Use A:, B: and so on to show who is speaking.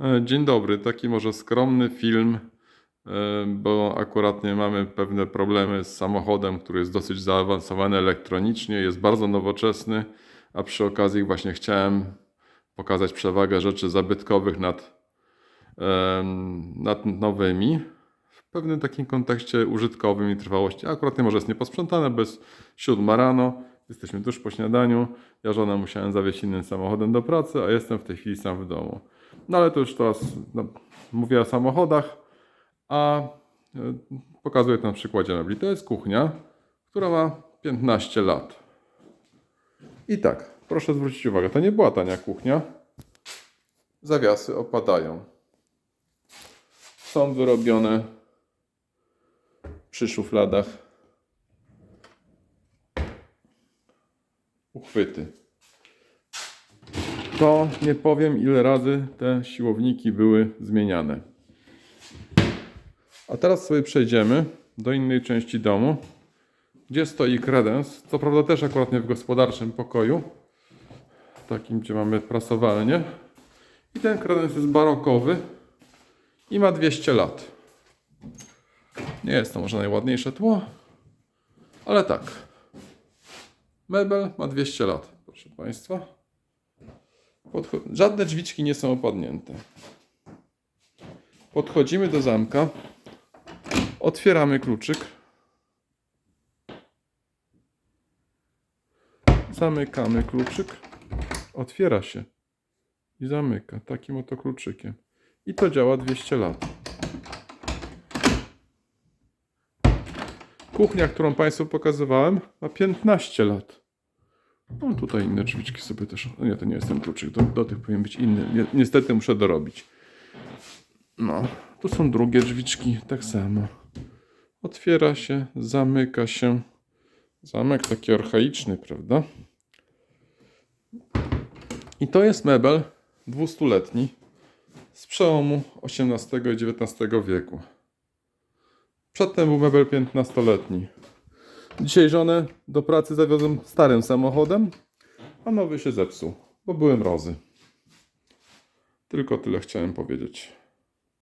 A: E, Dzień dobry, taki może skromny film, e, bo akurat nie mamy pewne problemy z samochodem, który jest dosyć zaawansowany elektronicznie, jest bardzo nowoczesny, a przy okazji właśnie chciałem pokazać przewagę rzeczy zabytkowych nad, nad nowymi. W pewnym takim kontekście użytkowym i trwałości. Akurat nie może jest nieposprzątane, bez siódma rano. Jesteśmy tuż po śniadaniu. Ja żonę musiałem zawieźć innym samochodem do pracy, a jestem w tej chwili sam w domu. No ale to już teraz no, mówię o samochodach, a e, pokazuję to na przykładzie mebli. To jest kuchnia, która ma 15 lat. I tak, proszę zwrócić uwagę, to nie była tania kuchnia. Zawiasy opadają. Są wyrobione przy szufladach uchwyty. To nie powiem, ile razy te siłowniki były zmieniane. A teraz sobie przejdziemy do innej części domu, gdzie stoi kredens. Co prawda też akurat nie w gospodarczym pokoju, takim, gdzie mamy prasowalnię. I ten kredens jest barokowy i ma 200 lat. Nie jest to może najładniejsze tło, ale tak. Mebel ma 200 lat, proszę Państwa. Podcho- Żadne drzwiczki nie są opadnięte. Podchodzimy do zamka. Otwieramy kluczyk. Zamykamy kluczyk. Otwiera się i zamyka takim oto kluczykiem. I to działa 200 lat. Kuchnia, którą Państwu pokazywałem, ma 15 lat. No tutaj inne drzwiczki sobie też. No nie, to nie jest ten kluczyk. Do, do tych powinien być inny. Ni- Niestety muszę dorobić. No, tu są drugie drzwiczki, tak samo. Otwiera się, zamyka się. Zamek taki archaiczny, prawda? I to jest mebel 200-letni z przełomu XVIII i XIX wieku. Przedtem był mebel 15-letni. Dzisiaj żonę do pracy zawiozłem starym samochodem, a nowy się zepsuł, bo były mrozy. Tylko tyle chciałem powiedzieć.